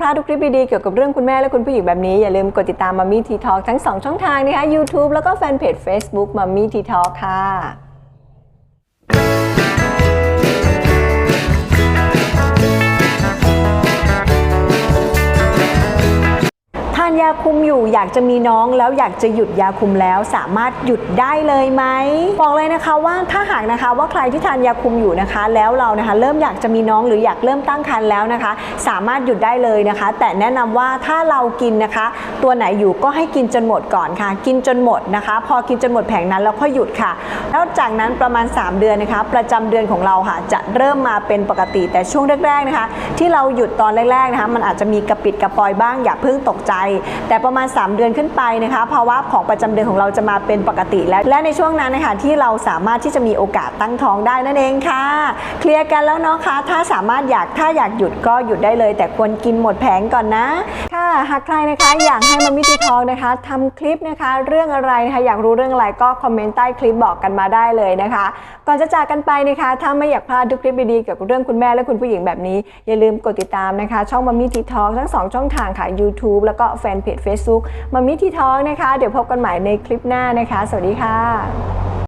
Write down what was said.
พลาดทุกคลิปดีๆเกี่ยวกับเรื่องคุณแม่และคุณผู้หญิงแบบนี้ อย่าลืมกดติดตามมามี่ทีทอทั้ง 2 ช่องทางนะคะ YouTube แล้วก็แฟนเพจ Facebook มามี่ทีทอค่ะ ยาคุมอยู่ อยากจะมีน้องแล้วอยากจะหยุดยาคุมแล้ว สามารถหยุดได้เลยไหมบอกเลยนะคะว่าถ้าหากนะคะว่าใครที่ทานยาคุมอยู่นะคะ แล้วเรานะคะเริ่มอยากจะมีน้องหรืออยากเริ่มตั้งครรภ์แล้วนะคะ สามารถหยุดได้เลยนะคะ แต่แนะนำว่าถ้าเรากินนะคะ ตัวไหนอยู่ก็ให้กินจนหมดก่อนค่ะ กินจนหมดนะคะ พอกินจนหมดแผงนั้นแล้วค่อยหยุดค่ะ แล้วจากนั้นประมาณ 3 เดือนนะคะ ประจำเดือนของเราค่ะจะเริ่มมาเป็นปกติแต่ช่วงแรกๆนะคะ ที่เราหยุดตอนแรกๆนะคะ มันอาจจะมีกระปิดกระปอยบ้างอย่าเพิ่งตกใจแต่ประมาณ 3 เดือนขึ้นไปนะคะภาวะของประจำเดือนของเราจะมาเป็นปกติแล้ว และในช่วงนั้นนะคะที่เราสามารถที่จะมีโอกาสตั้งท้องได้นั่นเองค่ะ เคลียร์กันแล้วเนาะคะ ถ้าสามารถอยากถ้าอยากหยุดก็หยุดได้เลย แต่ควรกินหมดแผงก่อนนะค่ะหากใครนะคะอยากให้มามิติทองนะคะทำคลิปนะคะ เรื่องอะไรนะคะอยากรู้เรื่องอะไรก็คอมเมนต์ใต้คลิปบอกกันมาได้เลยนะคะ ก่อนจะจากกันไปนะคะ ถ้าไม่อยากพลาดทุกคลิปดีๆเกี่ยวกับเรื่องคุณแม่และคุณผู้หญิงแบบนี้ อย่าลืมกดติดตามนะคะ ช่องมามิทีทองทั้ง 2 ช่องทางค่ะ YouTube แล้วก็แฟนเพจ Facebook มามิทีท้องนะคะ เดี๋ยวพบกันใหม่ในคลิปหน้านะคะ สวัสดีค่ะ